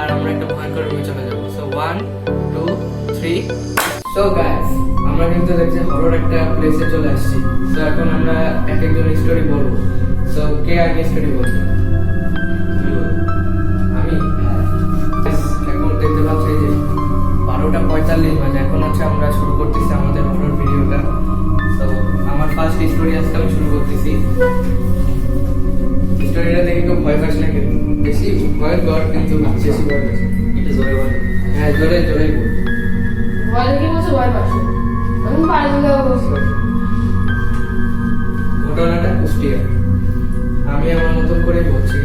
আর আমরা একটা ভয়ঙ্কর রুমে চলে যাব। So one two three so guys আমরা কিন্তু দেখছি হরর একটা প্লেসে চলে আসছি। তো এখন আমরা এক একজন স্টোরি বলব। সো কে আগে স্টোরি বলবে? আমি এখন দেখতে পাচ্ছি যে বারোটা পঁয়তাল্লিশ বাজে। এখন হচ্ছে আমরা শুরু করতেছি আমাদের হরর ভিডিওটা তো আমার ফার্স্ট স্টোরি আজকে আমি শুরু করতেছি। স্টোরিটা দেখে কেউ ভয় পাস না কিন্তু বেশি ভয়ঙ্কর কিন্তু বেশি ভয় পাস একটু জোরে বলে। হ্যাঁ জোরে জোরে বল। ভয় দেখে বলছে ভয় পাচ্ছে। আমি না বলছি। ঘটনাটা কুষ্টিয়া। আমি আমার মতন করে বলছি।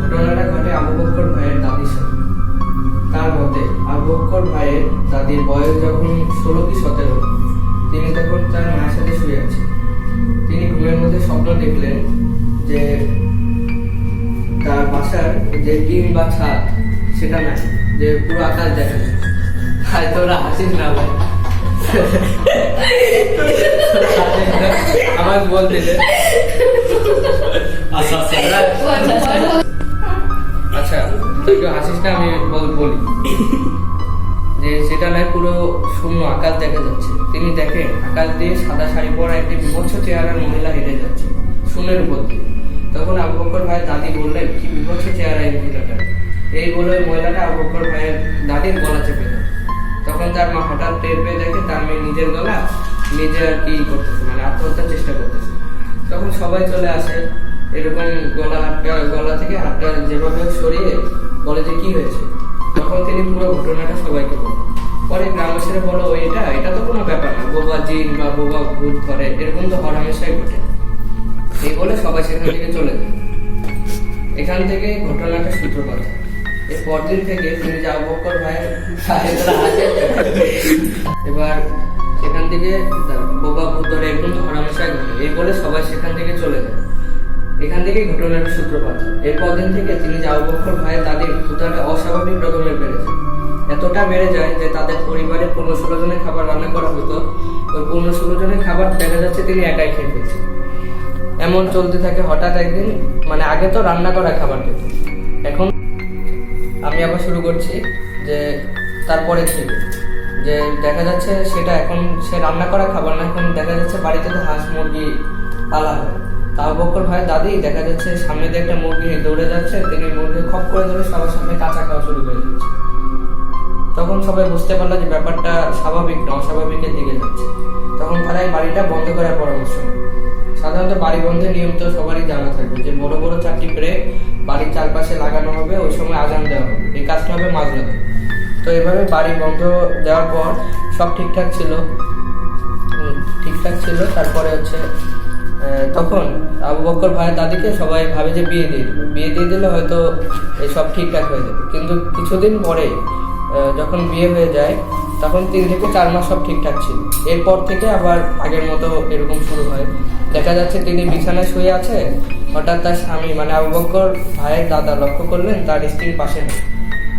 ঘটনাটা ঘটে আবু বক্কর ভাইয়ের দাদির সাথে। তার মতে আবু বক্কর ভাইয়ের দাদির বয়স যখন ষোলো কি সতেরো তিনি তখন তার মায়ের সাথে শুয়ে আছে তিনি ঘুমের মধ্যে স্বপ্ন দেখলেন যে যে টিন বা ছাদ সেটা নাই। যে পুরো আকাশ দেখা যায়। ভাই তোরা হাসিস না ভাই। আমার বলতে। আচ্ছা আচ্ছা। আচ্ছা তুই হাসিস না আমি বল- বলি। যে সেটা নয় পুরো শূন্য আকাশ দেখা যাচ্ছে। তিনি দেখেন আকাশ দিয়ে সাদা শাড়ি পরা একটি বিভৎস চেহারার মহিলা হেঁটে যাচ্ছে। শূন্যের উপর দিয়ে। তখন আবু বকর ভাইয়ের দাদি বললেন, কি বিভৎস চেহারা এই মহিলাটা এই বলে মহিলাটা আবু বকর ভাইয়ের দাদির গলা চেপে দেয় তখন তার মা হঠাৎ টের পেয়ে দেখে তার মেয়ে নিজের গলা নিজে আর কি করতেছে মানে আত্মহত্যার চেষ্টা করতেছে। তখন সবাই চলে আসে, এরকম গলা হাতটা গলা থেকে হাতটা যেভাবে সরিয়ে বলে যে কি হয়েছে। তখন তিনি পুরো ঘটনাটা সবাইকে বলেন পরে গ্রামবাসীরা বলো "ও এটা এটা তো কোনো ব্যাপার না। বোবা জিন বা বোবা ভূত ধরে, এরকম তো হর হামেশাই ঘটে। বলে সবাই সেখান থেকে চলে যায়। এখান থেকে ঘটনাটা সূত্রপাত এর পরদিন থেকে এবার সেখান থেকে বোবা ভূত ধরে এরকম তো ঘটে। এই বলে সবাই সেখান থেকে চলে যায়। এখান থেকেই ঘটনার সূত্রপাত এর পরদিন থেকে তিনি ভাইয়ের তাদের ক্ষুধাটা অস্বাভাবিক রকমের বেড়েছে এতটা বেড়ে যায় যে তাদের পরিবারে পনেরো ষোলো জনের খাবার রান্না করা হতো। ওই পনেরো ষোলো জনের খাবার দেখা যাচ্ছে তিনি একাই খেয়ে ফেলছেন। এমন চলতে থাকে হঠাৎ একদিন মানে আগে তো রান্না করা খাবার খেত। এখন আমি আবার শুরু করছি যে তারপরে থেকে যে দেখা যাচ্ছে সেটা এখন সে রান্না করা খাবার না, এখন দেখা যাচ্ছে বাড়িতে তো হাঁস মুরগি পালা হয়। তাও বকর ভাই, দাদি, দেখা যাচ্ছে সামনে দিয়ে একটা মুরগি দৌড়ে যাচ্ছে, তিনি মুরগি খপ করে ধরে সবার সামনে কাঁচা খাওয়া শুরু করে দিচ্ছে। তখন সবাই বুঝতে পারল যে ব্যাপারটা স্বাভাবিক না, অস্বাভাবিকের দিকে যাচ্ছে। তখন তারা এই বাড়িটা বন্ধ করার পরামর্শ সাধারণত বাড়ি বন্ধের নিয়ম তো সবারই জানা থাকবে যে বড় বড় চারটি ব্রেক বাড়ির চারপাশে লাগানো হবে, ওই সময় আজান দেওয়া হবে। এই কাজটা হবে মাঝরাতে তো এভাবে বাড়ি বন্ধ দেওয়ার পর সব ঠিকঠাক ছিল। ঠিকঠাক ছিল। তারপরে হচ্ছে তখন আবু বক্কর ভাইয়ের দাদিকে সবাই ভাবে যে বিয়ে দিয়ে দিবে বিয়ে দিয়ে দিলে হয়তো এই সব ঠিকঠাক হয়ে যাবে। কিন্তু কিছুদিন পরে যখন বিয়ে হয়ে যায় তখন তিন থেকে চার মাস সব ঠিকঠাক ছিল। এরপর থেকে আবার আগের মতো এরকম শুরু হয়। দেখা যাচ্ছে তিনি বিছানায় শুয়ে আছে, হঠাৎ তার স্বামী মানে আবু বক্কর ভাইয়ের দাদা লক্ষ্য করলেন, তার স্ত্রীর পাশে নেই।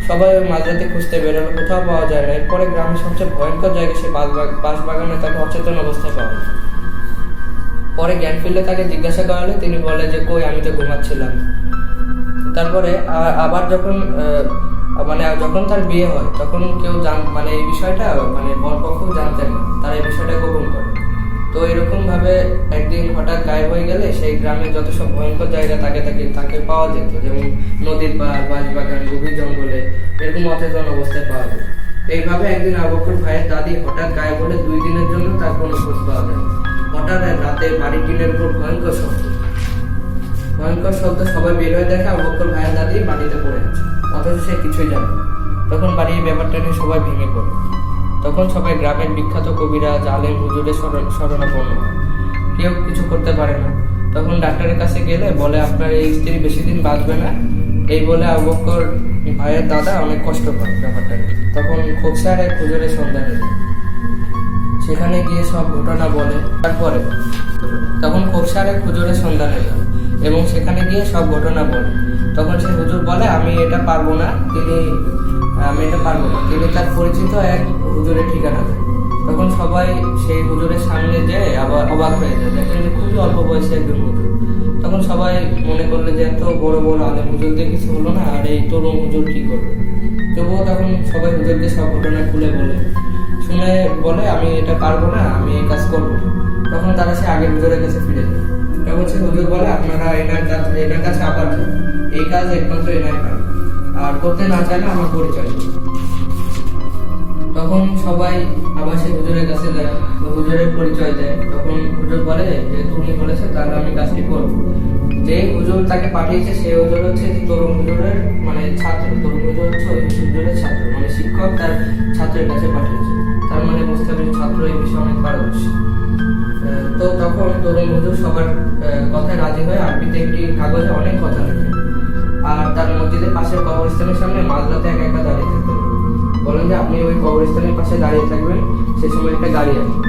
সবাই ওই মাঝরাতে খুঁজতে বেরোলো, কোথাও পাওয়া যায় না। এরপরে গ্রামের সবচেয়ে ভয়ঙ্কর জায়গায় সে বাঁশ বাগানে তাকে অচেতন অবস্থায় পাওয়া যায়। পরে জ্ঞান ফিরলে তাকে জিজ্ঞাসা করা হলে তিনি বলে যে, কই, আমি তো ঘুমাচ্ছিলাম। তারপরে আবার যখন মানে যখন তার বিয়ে হয়, তখন কেউ জান মানে এই বিষয়টা মানে বরপক্ষ জানতেন না। তারা এই বিষয়টা গোপন করে। তো এরকম ভাবে একদিন হঠাৎ গায়েব হয়ে গেলে সেই গ্রামের যত সব ভয়ঙ্কর জায়গা তাকে তাকে তাকে পাওয়া যেত। যেমন নদীর পাড়, বাঁশবাগান, গভীর জঙ্গলে, এরকম অচেতন অবস্থায় পাওয়া যেত। এইভাবে একদিন আবকুর ভাইয়ের দাদি হঠাৎ গায়েব হলে দুই দিনের জন্য তার কোনো খোঁজ পাওয়া যায়। হঠাৎ রাতে বাড়ি টিনের উপর ভয়ঙ্কর শব্দ। ভয়ঙ্কর শব্দ সবাই বের হয়ে দেখে আবুবকর ভাইয়ের দাদি মাটিতে পড়ে আছে। অথচ সে কিছুই জানে তখন বাড়ির ব্যাপারটা নিয়ে সবাই ভেঙে পড়ে। তখন সবাই গ্রামের বিখ্যাত কবিরা জালেম হুজুরের শরণ শরণাপন্ন কেউ কিছু করতে পারে না। তখন ডাক্তারের কাছে গেলে বলে, আপনার এই স্ত্রী বেশি দিন বাঁচবে না? এই বলে আবুবকর ভাইয়ের দাদা অনেক কষ্ট পায় ব্যাপারটা। তখন খোকসার এক হুজুরের সন্ধানে। সেখানে গিয়ে সব ঘটনা বলে। তারপরে তখন খোকসার এক হুজুরের সন্ধানে যায়। এবং সেখানে গিয়ে সব ঘটনা বলে। তখন সে হুজুর বলে, আমি এটা পারব না। তিনি, আমি এটা পারব না। তিনি তার পরিচিত এক হুজুরের ঠিকানা তখন সবাই সেই হুজুরের সামনে যেয়ে আবার অবাক হয়ে যায় দেখেন যে খুবই অল্প বয়সী একজন হুজুর। তখন সবাই মনে করল যে এত বড় বড় আলেম হুজুর দিয়ে কিছু হলো না, আর এই তরুণ হুজুর কি করবে? তবুও তখন সবাই হুজুরকে সব ঘটনা খুলে বলে। শুনে বলে, আমি এটা পারব না, আমি এই কাজ করব তখন তারা সে আগের হুজুরের কাছে ফিরে যায়। সে হুজুর বলে আপনারা এনার কাছে এনার কাছে আবার এই কাজ একমাত্র এনাই পারে। আর করতে না চাইলে আমার পরিচয় তখন সবাই আবার সেই হুজুরের কাছে যায়। হুজুরের পরিচয় দেয়। তখন হুজুর বলে যে, তুমি বলেছে, তাহলে আমি কাজটি করব। যে হুজুর তাকে পাঠিয়েছে সেই হুজুর হচ্ছে তরুণ হুজুরের মানে ছাত্র। তরুণ হুজুর হচ্ছে ওই হুজুরের ছাত্র। মানে শিক্ষক তার ছাত্রের কাছে পাঠিয়েছে। তার মানে বুঝতে হবে ছাত্র এই বিষয়ে অনেক পারদর্শী তো তখন তরুণ হুজুর সবার কথায় রাজি হয়ে আরবিতে একটি কাগজে অনেক কথা লেখে আর তার মসজিদের পাশের কবরস্থানের সামনে মাঝরাতে একা একা দাঁড়িয়ে থাকতে বলে। বলেন যে, আপনি ওই কবরস্থানের পাশে দাঁড়িয়ে থাকবেন, সে সময় একটা গাড়ি আসবে।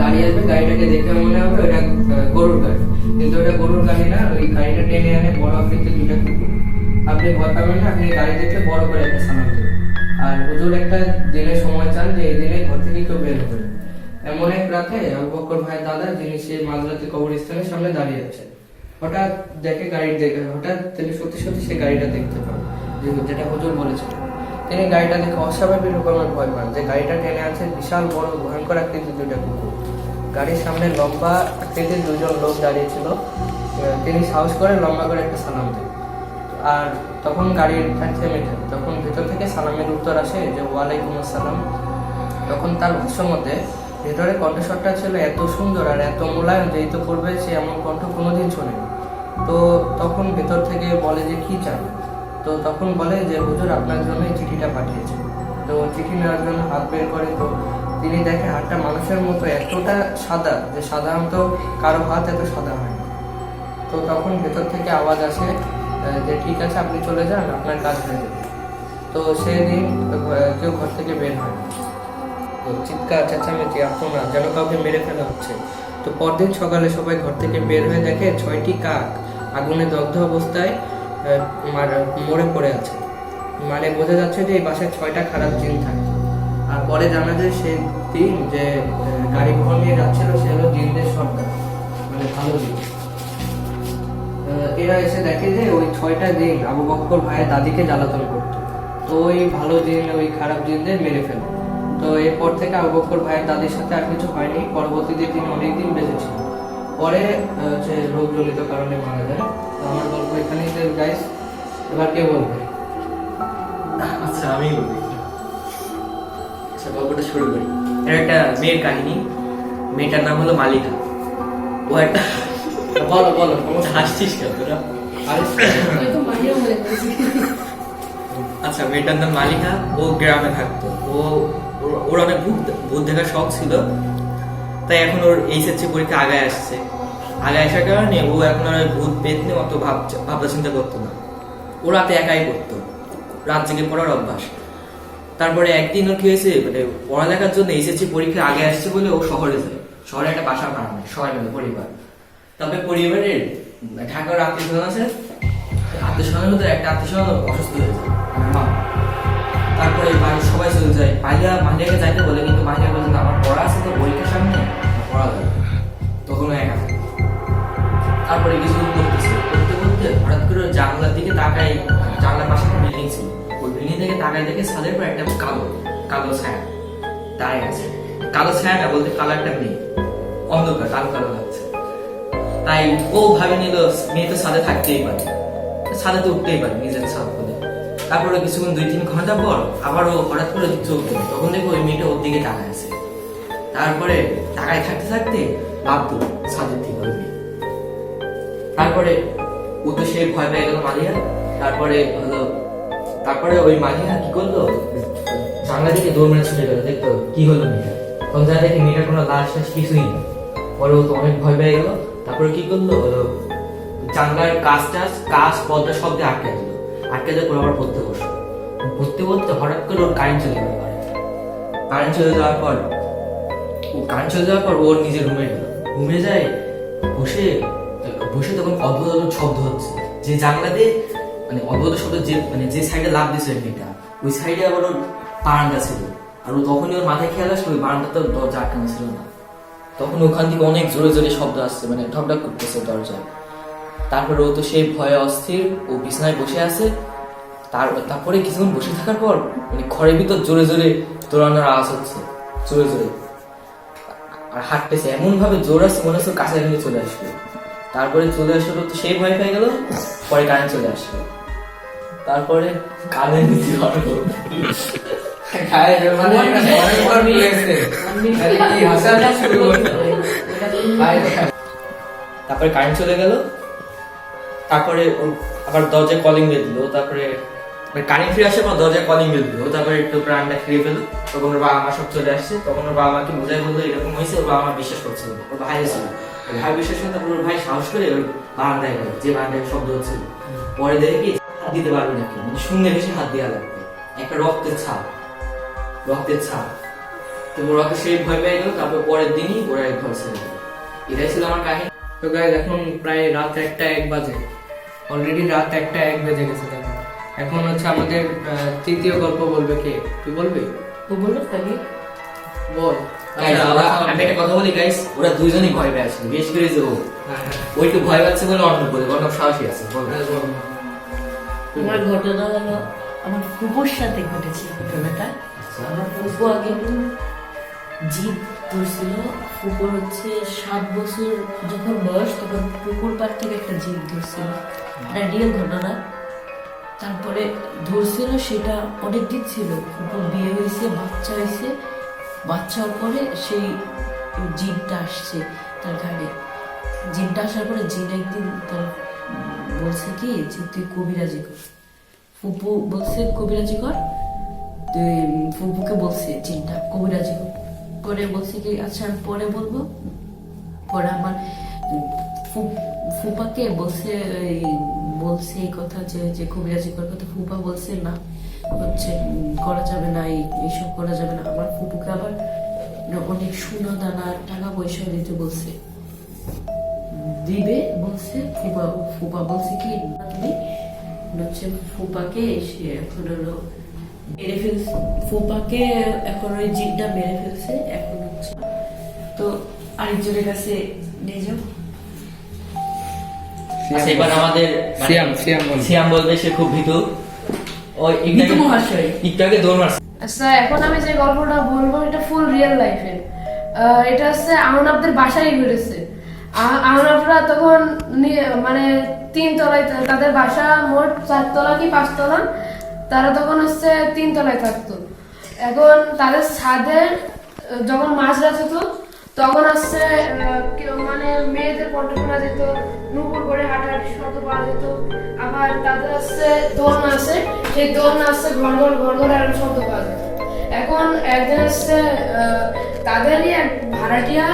গাড়ি আসবে, গাড়িটাকে দেখে মনে হবে ওটা গরুর গাড়ি। কিন্তু ওটা গরুর গাড়ি না, ওই গাড়িটা টেনে আনে বড় আকৃতির দুইটা কুকুর। আপনি ভয় পাবেন না, আপনি গাড়ি দেখে বড় করে একটা সালাম দেবেন। আর হুজুর একটা দিনের সময় চান যে, এই দিনে ঘর থেকে কেউ বের হবে। এমন এক রাতে আবু বকর ভাইয়ের দাদা, যিনি সেই মাঝরাতে কবরস্থানের সামনে দাঁড়িয়ে আছেন, হঠাৎ দেখে গাড়ি দেখে, হঠাৎ তিনি সত্যি সত্যি সেই গাড়িটা দেখতে পান যেটা হুজুর বলেছিল। তিনি গাড়িটা দেখে অস্বাভাবিক রকমের ভয় পান, যে গাড়িটা টেনে আছে বিশাল, বড়, ভয়ঙ্কর আকৃতির দুইটা কুকুর। গাড়ির সামনে লম্বা আকৃতির দুজন লোক দাঁড়িয়ে ছিল। তিনি সাহস করে লম্বা করে একটা সালাম দেন। আর তখন গাড়ির থেমে যায়। তখন ভেতর থেকে সালামের উত্তর আসে যে, ওয়ালাইকুম আসসালাম। তখন তার ভাষ্য মতে ভেতরে কণ্ঠস্বরটা ছিল এত সুন্দর আর এত মোলায়েম যে তো করবে সে এমন কণ্ঠ কোনোদিন শোনেনি তো তখন ভেতর থেকে বলে যে, কি চান? তো তখন বলে যে, হুজুর, আপনার জন্য এই চিঠিটা পাঠিয়েছে। তো চিঠি নেওয়ার জন্য হাত বের করে, তো তিনি দেখে হাতটা মানুষের মতো এতটা সাদা যে সাধারণত কারও হাত এত সাদা হয় তো তখন ভেতর থেকে আওয়াজ আসে যে, ঠিক আছে, আপনি চলে যান, আপনার কাজ হয়ে যাবে। তো সেদিন কেউ ঘর থেকে বের হয় চিৎকার, চেঁচামেচি আক্রমণ যেন কাউকে মেরে ফেলা হচ্ছে। তো পরদিন সকালে সবাই ঘর থেকে বের হয়ে দেখে ছয়টি কাক আগুনে দগ্ধ অবস্থায় মারা- পড়ে আছে। মানে বোঝা যাচ্ছে যে এই বাসায় ছয়টা খারাপ জিন থাকে। আর পরে জানা যায় সে দিন যে গাড়ি ঘর নিয়ে যাচ্ছিল সে হলো জিনদের সর্দার মানে ভালো দিন এরা এসে দেখে যে ওই ছয়টা দিন আবু বক্কর ভাইয়ের দাদিকে জ্বালাতন করতো। তো ওই ভালো দিন ওই খারাপ দিনদের মেরে ফেলে তো এরপর থেকে আবু বক্কর ভাইয়ের দাদির সাথে আর কিছু হয়নি। পরবর্তীতে তিনি অনেকদিন বেঁচে ছিলেন পরে হচ্ছে রোগজনিত কারণে মারা যায়। তো আমার গল্প এখানেই শেষ গাইস এবার কে বলবে? আচ্ছা আমি বলি আচ্ছা গল্পটা শুরু করি। এর একটা মেয়ের কাহিনী। মেয়েটার নাম হলো মালিকা। ও একটা বলো বলো হাসছিস কেন তোরা? আচ্ছা মেয়েটার নাম মালিকা। ও গ্রামে থাকতো। ও ওর- অনেক ভূত ভূত দেখার শখ ছিল। তাই এখন ওর এইচএসসি পরীক্ষা আগায় আসছে। আগায় আসার কারণে ও এখন আর ভূত পেত নিয়ে অত ভাব ভাবনা চিন্তা করতো না। ও রাতে একাই করতো রাত জেগে পড়ার অভ্যাস। তারপরে একদিন ওর কি হয়েছে মানে পড়ালেখার জন্য এইচএসসি পরীক্ষা আগে আসছে বলে ও শহরে যায়। শহরে একটা বাসা ভাড়া নেয়, সবাই মিলে পরিবার। তারপরে পরিবারের ঢাকার আত্মীয় স্বজন আছে আত্মীয় স্বজনের মধ্যে একটা আত্মীয় স্বজন অসুস্থ হয়ে যায়। মা। যায়। মাহিয়া মাহিয়াকে যাইতে বলে কিন্তু মাহিয়া বলে আমার পড়া আছে তো পরীক্ষার সামনে। পড়া যাবে না।" তখন ও একা তারপরে কিছুদিন করতেছে করতে করতে হঠাৎ করে জানলার দিকে তাকাই জানলার পাশে একটা বিল্ডিং ছিল। ওই বিল্ডিং থেকে তাকাই দেখে ছাদের পর একটা কালো কালো ছায়া দাঁড়িয়ে আছে। কালো ছায়া না বলতে কালারটা নেই। অন্ধকার কালো কালো লাগছে। তাই ও ভাবে নিল মেয়ে তো ছাদে থাকতেই পারে। ছাদে তো উঠতেই পারে নিজের বলে তারপরে কিছুক্ষণ দুই তিন ঘণ্টা পর আবার ও হঠাৎ করে দিল তখন দেখো ওই মেয়েটা ওর দিকে তাকায় আছে। তারপরে তাকায় থাকতে থাকতে ছাদের থেকে ওই মেয়ে তারপরে ও তো সে ভয় পেয়ে গেল মালিয়া। তারপরে হলো, তারপরে ওই মালিয়া কি করল? জানলা দিকে দৌড় মেরে ছুটে গেল। দেখতো, কি হলো মেয়েটা? তখন যা দেখে মেয়েটার কোনো লাশ টাশ কিছুই নেই পরে ও তো অনেক ভয় পেয়ে গেল। তারপরে কি করল? হলো, জানলার কাজ টাজ, কাজ পর্দা সব দিয়ে আটকে দিল আটকে দিয়ে পরে আবার পড়তে বসল পড়তে পড়তে হঠাৎ করে ওর কারেন্ট চলে গেল। কারেন্ট চলে যাওয়ার পর, ও কারেন্ট চলে যাওয়ার পর ওর নিজের রুমে গেল। রুমে যায়, বসে বসে তখন অদ্ভুত অদ্ভুত শব্দ হচ্ছে। যে জানলা দিয়ে মানে অদ্ভুত শব্দ যে মানে যে সাইডে লাভ দিয়েছে মেয়েটা, ওই সাইডে আবার ওর বারান্দা ছিল। আর ও তখনই ওর মাথায় খেয়াল আসলো, ওই বারান্দাতে ওর দরজা আটকানো ছিল না। তখন ওখান থেকে অনেক জোরে জোরে শব্দ আসছে মানে ঠকঢক করতেছে দরজা। তারপরে ও তো সেই ভয়ে অস্থির ও বিছানায় বসে আছে। তার তারপরে কিছুক্ষণ বসে থাকার পর মানে ঘরের ভিতর জোরে জোরে দৌড়ানোর আওয়াজ হচ্ছে জোরে জোরে। আর হাঁটতেছে এমন ভাবে জোর আছে মনে হচ্ছে ওর কাছাকাছি চলে আসবে। তারপরে চলে আসলো তো সেই ভয় পেয়ে গেল পরে কারেন্ট চলে আসলো। তারপরে কানে নিতে পারব খায় মানে তারপরে কারেন্ট চলে গেল তারপরে আবার দরজায় কলিং বেল দিল, তারপরে কারেন্ট ফিরে আসার পর দরজায় কলিং বেল দিল, তারপরে একটু প্রাণটা ফিরে পেল তখন ওর বাবা মা সব চলে আসছে, তখন ওর বাবা মাকে বোঝাই বলল, এরকম হয়েছে, ওর বাবা মা বিশ্বাস করছিল ওর ভাই ছিল। ভাই বিশ্বাস করে তারপর ওর ভাই সাহস করে ওর বারান্দায় গেল, যে বারান্দায় শব্দ হচ্ছিল পরে দেখে হাত দিতে পারবে না কেউ মানে শূন্য বেশি হাত দেওয়া লাগবে। একটা রক্তের ছাপ রক্তের ছাপ। তো ওরা সেই ভয় পেয়ে গেল, তারপর পরের দিনই ওরা ঘর ছেড়ে দিল। এটাই ছিল আমার কাহিনী। তো গাইজ এখন প্রায় রাত একটা এক বাজে। অলরেডি রাত একটা এক বেজে গেছে দেখো। এখন হচ্ছে আমাদের তৃতীয় গল্প বলবে কে? তুই বলবি? ও বলল তাকে বল। ওরা- আমি একটা কথা বলি গাইস ওরা দুইজনই ভয় পেয়ে আছে বেশ করে যে ও। হ্যাঁ, হ্যাঁ। একটু ভয় পাচ্ছে বলে অন্য বলে অন্য সাহসী আছে হ্যাঁ, বল। আমার ঘটনা হলো আমার ফুপুর সাথে ঘটেছে ঘটনাটা। আমার ফুপু আগে জিদ ধরছিল ফুপুর হচ্ছে সাত বছর যখন বয়স, তখন পুকুর পাড় থেকে একটা জিদ ধরছিল। এটা রিয়েল ঘটনা। তারপরে ধরছিল, সেটা অনেক দিন ছিল। ফুপুর বিয়ে হয়েছে, বাচ্চা হয়েছে। বাচ্চা পরে সেই জিনটা আসছে তার ঘাড়ে। জিনটা আসার পরে জিন একদিন তার বলছে কি যে, তুই কবিরাজি কর। ফুপু বলছে কবিরাজি কর? তুই ফুপুকে বলছে জিনটা কবিরাজি কর। পরে বলছে কি আচ্ছা পরে বলব। পরে আমার ফুপাকে বলছে বলছে এই কথা যে যে কবিরাজি করার কথা ফুপা বলছে, না, হচ্ছে, করা যাবে না এইসব করা যাবে না। আমার ফুপুকে আবার অনেক সোনা দানা টাকা পয়সা দিতে বলছে। দিবে, বলছে, ফুপা ফুপা বলছে কি, হচ্ছে, ফুপাকে সে এখন হলো মেরে ফেলছে। ফুপাকে এখন ওই জিনটা মেরে ফেলছে এখন হচ্ছে তো আরেকজনের কাছে নিয়ে যাও। আচ্ছা এবার আমাদের সিয়াম সিয়াম সিয়াম বলবে সে খুব ভীতু। ও ভীতু মহাশয়। একটু দৌড় মারছে। আচ্ছা এখন আমি যে গল্পটা বলব এটা ফুল রিয়েল লাইফের এটা হচ্ছে বাসায় ঘুরেছে তখন মানে তিন তলায় তাদের বাসা মোট চারতলা কি পাঁচতলা? তারা তখন হচ্ছে তিন তলায় থাকতো। এখন তাদের ছাদের যখন মাঝরাত হতো তখন হচ্ছে মানে মেয়েদের কণ্ঠ শোনা যেত, নুপুর করে হাঁটাহাঁটি শব্দ পাওয়া যেত। আবার তাদের হচ্ছে দোলনা আছে, সেই দোলনা আছে ঘর ঘর ঘর ঘর এরকম শব্দ পাওয়া যেত। এখন একদিন হচ্ছে তাদেরই এক ভাড়াটিয়া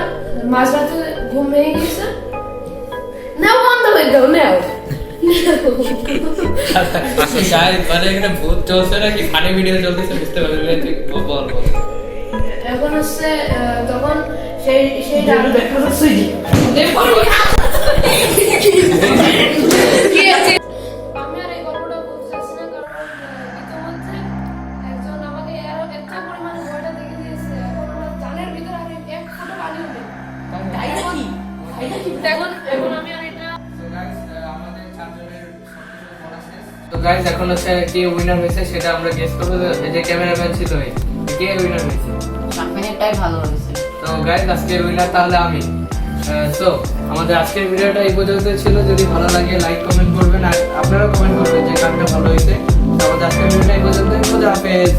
মাঝরাতে ঘুম ভেঙে গিয়েছে। নেও বন্ধ হয়ে দাও নেও। আচ্ছা শাহেদ মানে এখানে ভূত চলছে নাকি ফানি ভিডিও চলতেছে বুঝতে পারলি না তুই বল বল। এখন হচ্ছে তখন সেই সেই কি আছে? আমি এখন হচ্ছে কে উইনার হয়েছে সেটা আমরা গেস করব। যে ক্যামেরাম্যান ছিল কে উইনার হয়েছে? সামনেরটাই ভালো হয়েছে। তো গাইস আজকের উইনার তাহলে আমি। তো আমাদের আজকের ভিডিওটা এই পর্যন্ত ছিল। যদি ভালো লাগে লাইক কমেন্ট করবেন। আর আপনারা কমেন্ট করবেন যে কারটা ভালো হয়েছে। আমাদের আজকের ভিডিওটা এই পর্যন্ত খোদা হাফেজ।